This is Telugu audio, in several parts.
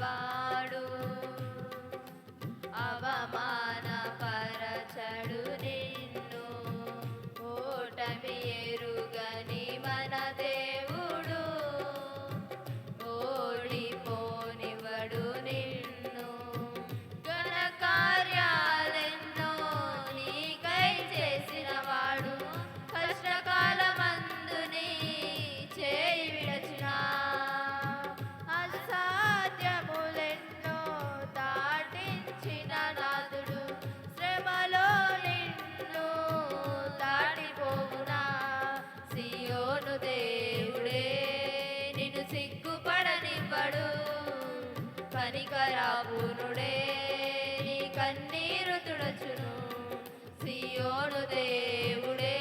వాడు అవమా కన్నీరు తుడచును సియోను దేవుడే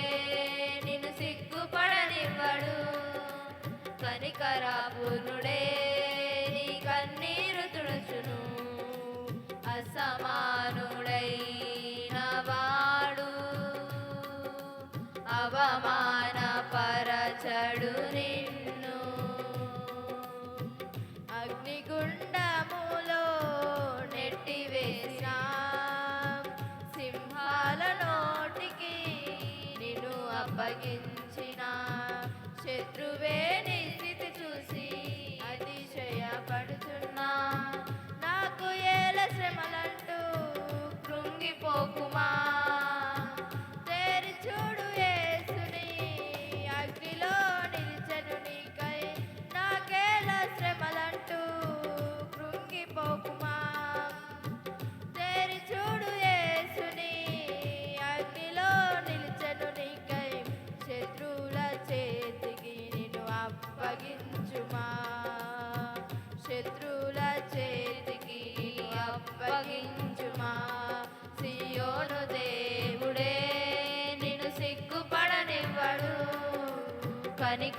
నిన్ను సిగ్గుపడనివ్వడు. కనికరాబునుడే నీ కన్నీరు తుడచును అసమా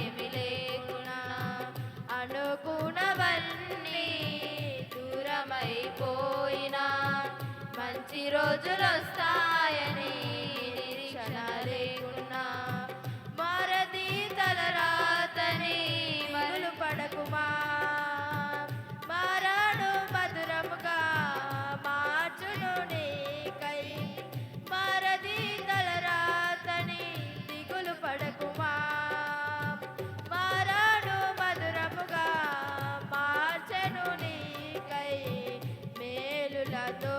ఏమి లేకునా? అనుకునవన్నీ దూరమైపోయినా. మంచి రోజులు వస్తాయని మేలులతో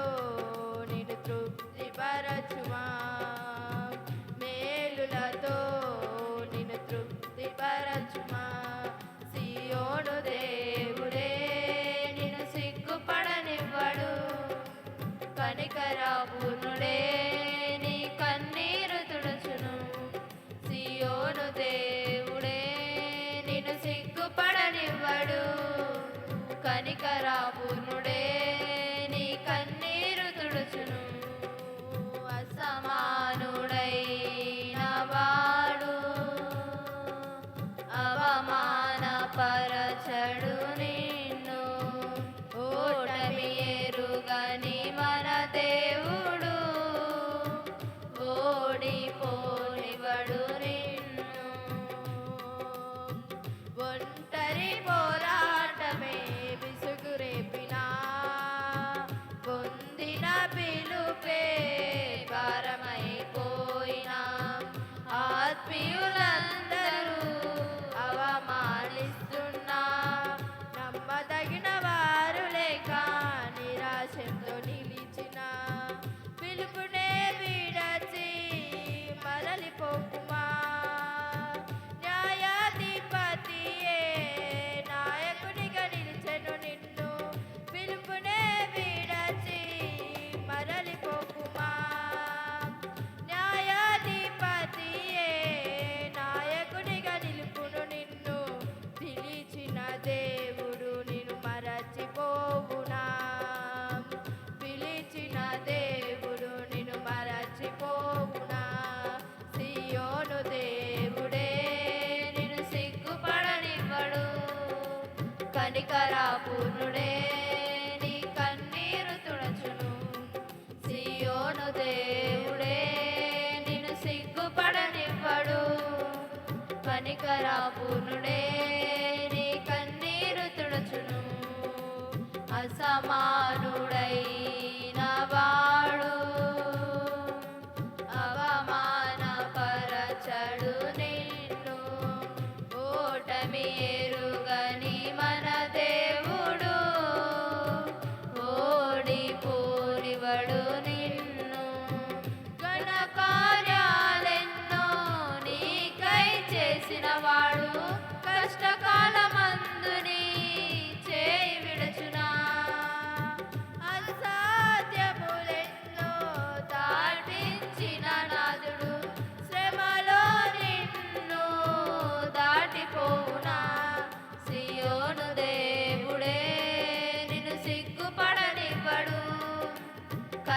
నిన్ను తృప్తిపరచుమా మేలులతో నిన్ను తృప్తిపరచుమా సియోను దేవుడే నిన్ను సిగ్గుపడనివ్వడు. కనికరాపునుడే నీ కన్నీరు తుడుచును. సియోను దేవుడే నిన్ను సిగ్గుపడనివ్వడు. కనికరాపును కరుణే కనికరాపూర్ణుడే నీ కన్నీరు తుడుచును. అసమానుడై